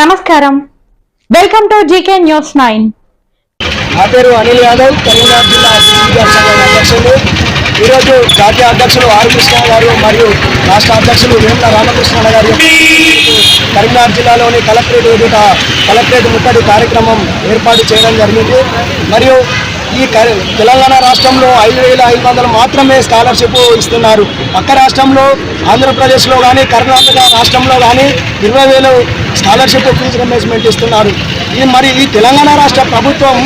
నమస్కారం. Welcome to GK news nine నా పేరు అనిల్ యాదవ్ కరీంనగర్ జిల్లా విద్యార్థి సంఘం అధ్యక్షులు. ఈరోజు జాతీయ అధ్యక్షులు ఆర్ కృష్ణ గారు మరియు రాష్ట్ర అధ్యక్షులు వేముల రామకృష్ణ గారు కరీంనగర్ జిల్లాలోని కలెక్టరేట్ ఎదుట కలెక్టరేట్ ముట్టడి కార్యక్రమం ఏర్పాటు చేయడం జరిగింది. మరియు ఈ తెలంగాణ రాష్ట్రంలో ఐదు వేల ఐదు వందలు మాత్రమే స్కాలర్షిప్ ఇస్తున్నారు. పక్క రాష్ట్రంలో ఆంధ్రప్రదేశ్లో కానీ కర్ణాటక రాష్ట్రంలో కానీ ఇరవై వేలు స్కాలర్షిప్ ఫీజు రింబర్స్మెంట్ ఇస్తున్నారు. ఈ మరి ఈ తెలంగాణ రాష్ట్ర ప్రభుత్వం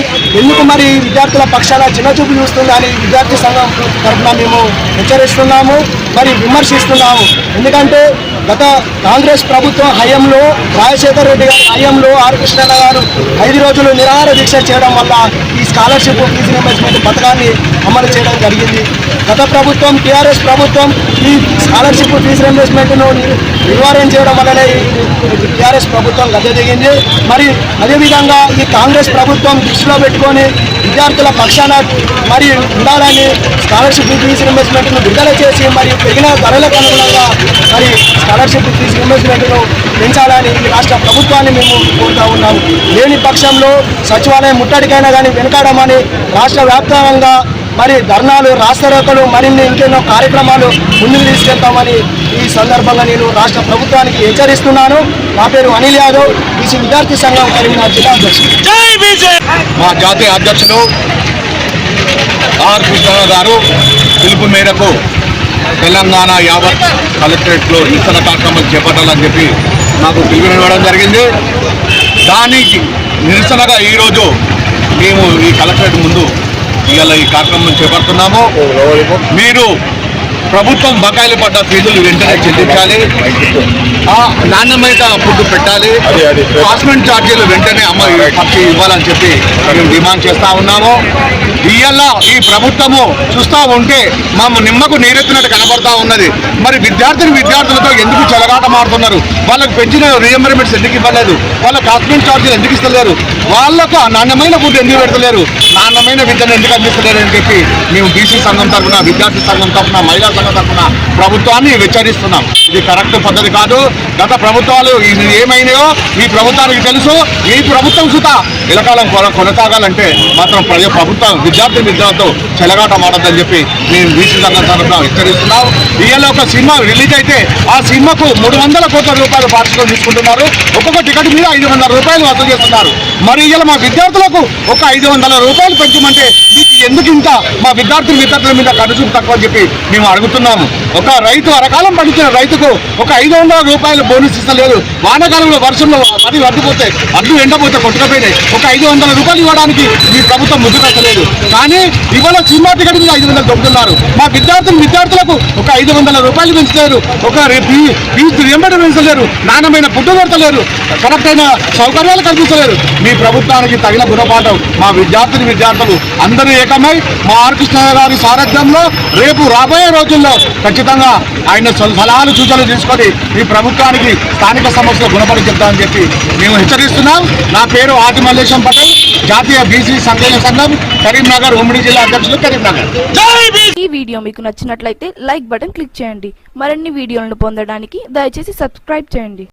ఎందుకు మరి విద్యార్థుల పక్షాన చిన్నచూపు చూస్తుందని విద్యార్థి సంఘం తరఫున మేము హెచ్చరిస్తున్నాము మరి విమర్శిస్తున్నాము. ఎందుకంటే గత కాంగ్రెస్ ప్రభుత్వం హయంలో రాజశేఖర రెడ్డి గారి హయంలో ఆర్ కృష్ణన్న గారు ఐదు రోజులు నిరాహార దీక్ష చేయడం వల్ల ఈ స్కాలర్షిప్ ఫీజు రింబర్స్మెంట్ పథకాన్ని అమలు చేయడం జరిగింది. గత ప్రభుత్వం టీఆర్ఎస్ ప్రభుత్వం ఈ స్కాలర్షిప్ ఫీజు రింబర్స్మెంట్ను నివారణ చేయడం వల్లనే ఈ టీఆర్ఎస్ ప్రభుత్వం గద్దె దిగింది. మరి అదేవిధంగా ఈ కాంగ్రెస్ ప్రభుత్వం దృష్టిలో పెట్టుకొని విద్యార్థుల పక్షాన మరి ఉండాలని స్కాలర్షిప్ ఫీజు రింబర్స్మెంట్ను విడుదల చేసి మరి పెరిగిన ధరలకు అనుగుణంగా మరి స్కాలర్షిప్ ఫీజు రింబర్స్మెంట్ను పెంచాలని ఈ రాష్ట్ర ప్రభుత్వాన్ని మేము కోరుతా ఉన్నాము. లేని పక్షంలో సచివాలయం ముట్టడికైనా కానీ వెనకాడమని రాష్ట్ర వ్యాప్తంగా మరి ధర్నాలు రాస్తారోకలు మరిన్ని ఇంకెన్నో కార్యక్రమాలు ముందుకు తీసుకెళ్తామని ఈ సందర్భంగా నేను రాష్ట్ర ప్రభుత్వానికి హెచ్చరిస్తున్నాను. నా పేరు అనిల్ యాదవ్. బీసీ విద్యార్థి సంఘం కరీంనగర్ జిల్లా అధ్యక్షుడు. మా జాతీయ అధ్యక్షులు ఆర్ కృష్ణరావు గారు పిలుపు మేరకు తెలంగాణ యావత్ కలెక్టరేట్లో నిరసన కార్యక్రమం చేపట్టాలని చెప్పి నాకు పిలుపునివ్వడం జరిగింది. దానికి నిరసనగా ఈరోజు మేము ఈ కలెక్టరేట్ ముందు ఇవాళ ఈ కార్యక్రమం చేపడుతున్నాము. మీరు ప్రభుత్వం బకాయిలు పడ్డ ఫీజులు వెంటనే చెల్లించాలి. ఆ నాణ్యమైన ఫుడ్ పెట్టాలి. కాస్మెంట్ ఛార్జీలు వెంటనే అమ్మ పక్షి ఇవ్వాలని చెప్పి మేము డిమాండ్ చేస్తా ఉన్నాము. ఇవాళ ఈ ప్రభుత్వము చూస్తా ఉంటే మా నిమ్మకు నీరెత్తినట్టు కనబడతా ఉన్నది. మరి విద్యార్థిని విద్యార్థులతో ఎందుకు చెలగాటం ఆడుతున్నారు వాళ్ళకి పెంచిన రియంబర్మెంట్స్ ఎందుకు ఇవ్వలేదు? వాళ్ళ కాస్మెంట్ ఛార్జీలు ఎందుకు ఇస్తలేరు? వాళ్ళకు నాణ్యమైన ఫుడ్ ఎందుకు పెడతలేరు? నాణ్యమైన విద్యను ఎందుకు అందిస్తలేరు అని చెప్పి మేము బీసీ సంఘం తరఫున విద్యార్థి సంఘం తరఫున మహిళా సంఘం తరఫున ప్రభుత్వాన్ని హెచ్చరిస్తున్నాం ఇది కరెక్ట్ పద్ధతి కాదు. గత ప్రభుత్వాలు ఏమైనాయో ఈ ప్రభుత్వానికి తెలుసు. ఈ ప్రభుత్వం సుత ఇలకాలం కొన- కొనసాగాలంటే మాత్రం ప్రజ ప్రభుత్వం విద్యార్థి విద్యార్థులతో చెలగాట మాడద్దని చెప్పి నేను బీసీ సంఘం తరఫున హెచ్చరిస్తున్నాం. ఇవాళ ఒక సినిమా రిలీజ్ అయితే ఆ సినిమాకు మూడు వందల కోట్ల రూపాయలు పార్టిసిపేట్ తీసుకుంటున్నారు. ఒక్కొక్క టికెట్ మీద ఐదు వందల రూపాయలు వసూలు చేస్తున్నారు. మరి ఇవాళ మా విద్యార్థులకు ఒక ఐదు వందల రూపాయలు పెంచమంటే మీకు ఎందుకు ఇంత మా విద్యార్థుల విద్యార్థుల మీద కనుచూపు తక్కువ అని చెప్పి మేము అడుగుతున్నాము. ఒక రైతు అరకాలం పండించిన రైతుకు ఒక ఐదు వందల రూపాయలు బోనస్ ఇస్తలేదు వానాకాలంలో వర్షంలో అది వడ్డిపోతే అడ్డు ఎండపోతే కొట్టుకపోయినాయి. ఒక ఐదు వందల రూపాయలు ఇవ్వడానికి మీ ప్రభుత్వం ముందు పెట్టలేదు కానీ ఇవాళ సినిమా టికెట్ మీద ఐదు వందలు దొబ్బుతున్నారు. మా విద్యార్థులు విద్యార్థులకు ఒక ఐదు వందల రూపాయలు పెంచలేరు. ఒక రే- ఫీజు పెంచలేరు. నాణ్యమైన ఫుడ్ పెడతలేరు కరెక్ట్ అయిన సౌకర్యాలు కల్పించలేరు. మీ ప్రభుత్వానికి తగిన గుణపాఠం మా విద్యార్థిని విద్యార్థులు అందరూ ఏకమై మా ఆర్కృష్ణ గారి సారథ్యంలో రేపు రాబోయే రోజు రోజుల్లో ఖచ్చితంగా ఆయన సలహాలు సూచనలు తీసుకొని ఈ ప్రభుత్వానికి స్థానిక సమస్యలు గుణపడి చెప్తామని చెప్పి మేము హెచ్చరిస్తున్నాం. నా పేరు ఆది మల్లేశం పటేల్ జాతీయ బీసీ సంఘేయ సంఘం కరీంనగర్ ఉమ్మడి జిల్లా అధ్యక్షులు కరీంనగర్. ఈ వీడియో మీకు నచ్చినట్లయితే లైక్ బటన్ క్లిక్ చేయండి. మరిన్ని వీడియోలను పొందడానికి దయచేసి సబ్స్క్రైబ్ చేయండి.